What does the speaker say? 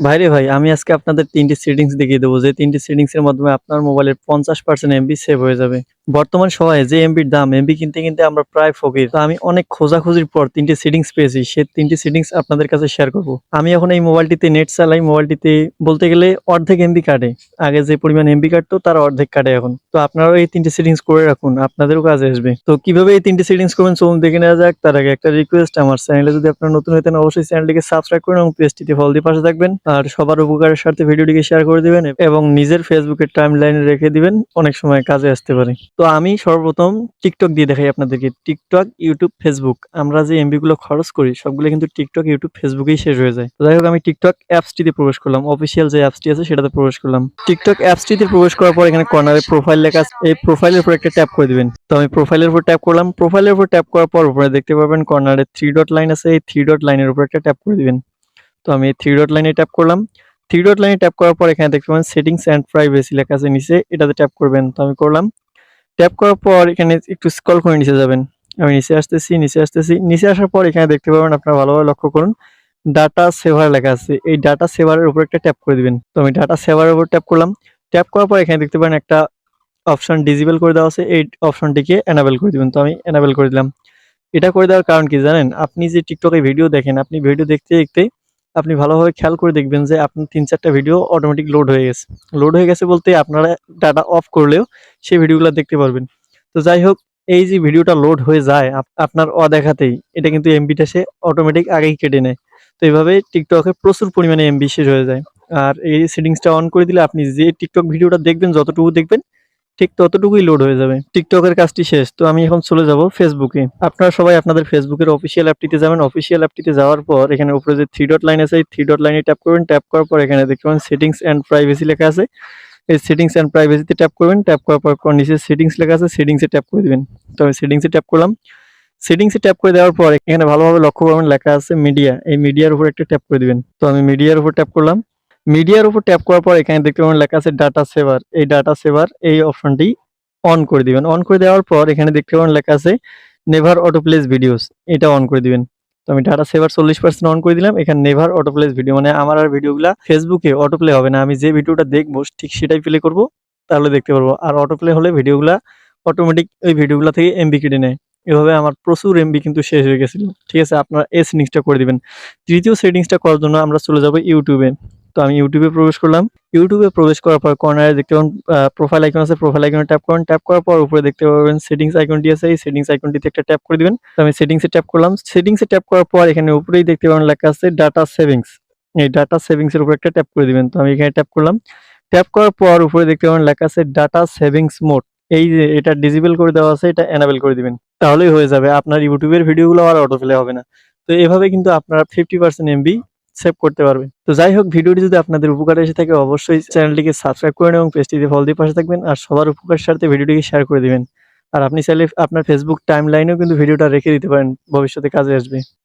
ভাইরে ভাই, আমি আজকে আপনাদের তিনটি সেটিংস দেখিয়ে দেবো। যে তিনটি সেটিংস এর মাধ্যমে আপনার মোবাইলের পঞ্চাশ পার্সেন্ট এমবি সেভ হয়ে যাবে। বর্তমান সময়ে যে এমবির দাম এমবি কিনতে কিনতে আমরা প্রায় ফকির। তো আমি অনেক খোঁজাখুঁজির পর তিনটি সেটিংস পেয়েছি, সে তিনটি সেটিংস আপনাদের কাছে শেয়ার করব। আমি এখন এই মোবাইলটিতে নেট চালাই। মোবাইলটিতে বলতে গেলে অর্ধেক এমবি কাটে। আগে যে পরিমাণ এমবি কাটতো, তার অর্ধেক কাটে এখন। তো আপনারাও এই তিনটি সেটিংস করে রাখুন, আপনাদেরও কাজে আসবে। তো কীভাবে এই তিনটি সেটিংস করবেন, চলুন দেখে নেওয়া যাক। তার আগে একটা রিকোয়েস্ট আমার চ্যানেলে যদি আপনারা নতুন হতেন অবশ্যই চ্যানেলটিকে সাবস্ক্রাইব করুন এবং পেজটিতে ফল দিয়ে পাশে থাকবেন। আর সবার উপকারের স্বার্থে ভিডিওটিকে শেয়ার করে দিবেন এবং নিজের ফেসবুকের টাইম লাইনে রেখে দিবেন। অনেক সময় কাজে আসতে পারে। তো আমি সর্বপ্রথম টিকটক দিয়ে দেখাই আপনাদেরকে। টিকটক ইউটিউব ফেসবুক আমরা যে এমবি গুলো খরচ করি, সবগুলো কিন্তু টিকটক ইউটিউব ফেসবুকেই শেষ হয়ে যায়। যাই হোক, আমি টিকটক অ্যাপসটিতে প্রবেশ করলাম। অফিসিয়াল যে অ্যাপসটি আছে, সেটাতে প্রবেশ করলাম। টিকটক অ্যাপসটিতে প্রবেশ করার পর এখানে কর্নারে প্রোফাইল লেখা এই প্রোফাইলের উপর একটা ট্যাপ করে দিবেন। তো আমি প্রোফাইলের উপর ট্যাপ করলাম। প্রোফাইলের উপর ট্যাপ করার পর উপরে দেখতে পাবেন কর্নারে থ্রি ডট লাইন আছে। এই থ্রি ডট লাইনের উপর একটা ট্যাপ করে দিবেন। তো আমি থ্রি ডট লাইনে ট্যাপ করলাম। থ্রি ডট লাইনে ট্যাপ করার পর এখানে দেখতে পাবেন সেটিংস অ্যান্ড প্রাইভেসি লেখা আছে নিচে, এটাতে ট্যাপ করবেন, তো আমি করলাম। ট্যাপ করার পর এখানে একটু স্ক্রল করে নিচে যাবেন। আমি নিচে আসতেছি নিচে আসতেছি, নিচে আসার পর এখানে দেখতে পাবেন আপনারা ভালোভাবে লক্ষ্য করুন ডাটা সেভার লেখা আছে। এই ডাটা সেভারের উপর একটা ট্যাপ করে দিবেন। তো আমি ডাটা সেভারের উপর ট্যাপ করলাম। ট্যাপ করার পর এখানে দেখতে পাবেন একটা অপশন ডিজেবল করে দেওয়া আছে। এই অপশনটিকে এনাবেল করে দিবেন। তো আমি এনাবেল করে দিলাম। এটা করে দেওয়ার কারণ কি জানেন? আপনি যে টিকটকে ভিডিও দেখেন, আপনি ভিডিও দেখতে দেখতে আপনি ভালোভাবে খেয়াল করে দেখবেন যে আপনার তিন চারটা ভিডিও অটোমেটিক লোড হয়ে গেছে। লোড হয়ে গেছে বলতে আপনারা ডাটা অফ করলেও সেই ভিডিওগুলো দেখতে পারবেন। তো যাই হোক, এই যে ভিডিওটা লোড হয়ে যায়, আপ- আপনার অদেখাতেই, এটা কিন্তু এমবিটা সে অটোমেটিক আগেই কেটে নেয়। তো এইভাবে টিকটকে প্রচুর পরিমাণে এমবি শেষ হয়ে যায়। আর এই সেটিংসটা অন করে দিলে আপনি যে টিকটক ভিডিওটা দেখবেন, যতটুকু দেখবেন ঠিক ততটুকুই লোড হয়ে যাবে। টিকটকের কাজটি শেষ। তো আমি এখন চলে যাব ফেসবুকে আপনারা সবাই আপনাদের ফেসবুকের অফিসিয়াল অ্যাপটিতে যাবেন। অফিসিয়াল অ্যাপটিতে যাওয়ার পর এখানে উপরে যে থ্রি ডট লাইন আছে, এই থ্রি ডট লাইনে ট্যাপ করবেন। ট্যাপ করার পর এখানে দেখতে পাবেন সেটিংস অ্যান্ড প্রাইভেসি লেখা আছে। এই সেটিংস অ্যান্ড প্রাইভেসিতে ট্যাপ করবেন। ট্যাপ করার পর নিচে সেটিংস লেখা আছে সেটিংসে ট্যাপ করে দিবেন। তো আমি সেটিংসে ট্যাপ করলাম। সেটিংসে ট্যাপ করে দেওয়ার পর এখানে ভালোভাবে লক্ষ্য করবেন লেখা আছে মিডিয়া এই মিডিয়ার উপর একটা ট্যাপ করে দিবেন। তো আমি মিডিয়ার উপর ট্যাপ করলাম। মিডিয়ার উপর ট্যাপ করার পর এখানে দেখতে পাবেন লেখা আছে ডাটা সেভার এই ডাটা সেভার এই অপশনটি অন করে দিবেন। অন করে দেওয়ার পর এখানে দেখতে পাবেন লেখা আছে নেভার অটো প্লেস ভিডিওস এটা অন করে দিবেন। তো আমি ডাটা সেভার চল্লিশ পার্সেন্ট অন করে দিলাম। এখানে নেভার অটো প্লেস ভিডিও মানে আমার আর ভিডিওগুলা ফেসবুকে অটো প্লে হবে না। আমি যে ভিডিওটা দেখব ঠিক সেটাই প্লে করব। তাহলে দেখতে পারব। আর অটো প্লে হলে ভিডিওগুলা অটোমেটিক ওই ভিডিওগুলা থেকে এমবি কেটে নেয়। এভাবে আমার প্রচুর এমবি কিন্তু শেষ হয়ে গেছিল। ঠিক আছে, আপনারা এই সেটিংসটা করে দিবেন। তৃতীয় সেটিংসটা করার জন্য আমরা চলে যাব ইউটিউবে তো আমি ইউটিউবে প্রবেশ করলাম। ইউটিউবে প্রবেশ করার পর কর্নারে দেখতে পাবেন প্রোফাইল আইকন আছে প্রোফাইল আইকনে ট্যাপ করুন। ট্যাপ করার পর উপরে দেখতে পাবেন সেটিংস আইকনটি আছে, এই সেটিংস আইকনটিতে একটা ট্যাপ করে দিবেন। তো আমি সেটিংসে ট্যাপ করলাম। সেটিংসে ট্যাপ করার পর এখানে উপরেই দেখতে পাবেন লেখা আছে ডাটা সেভিংস এই ডাটা সেভিংস এর উপর একটা ট্যাপ করে দিবেন। তো আমি এখানে ট্যাপ করলাম। ট্যাপ করার পর উপরে দেখতে পাবেন লেখা আছে ডাটা সেভিংস মোড এই যে এটা ডিজেবল করে দেওয়া আছে, এটা এনাবেল করে দিবেন। তাহলেই হয়ে যাবে। আপনার ইউটিউবের ভিডিওগুলো আর অটো হবে না। তো এভাবে কিন্তু আপনারা ফিফটি পার্সেন্ট এমবি সেভ করতে পারবেন। তো যাই হোক, ভিডিওটি যদি আপনাদের উপকার এসে থাকে, অবশ্যই চ্যানেলটিকে সাবস্ক্রাইব করেন এবং পেজটিতে ফল দিয়ে পাশে থাকবেন আর সবার উপকার স্বার্থে ভিডিওটিকে শেয়ার করে দিবেন। আর আপনি চাইলে আপনার ফেসবুক টাইম লাইনেও কিন্তু ভিডিওটা রেখে দিতে পারেন, ভবিষ্যতে কাজে আসবে।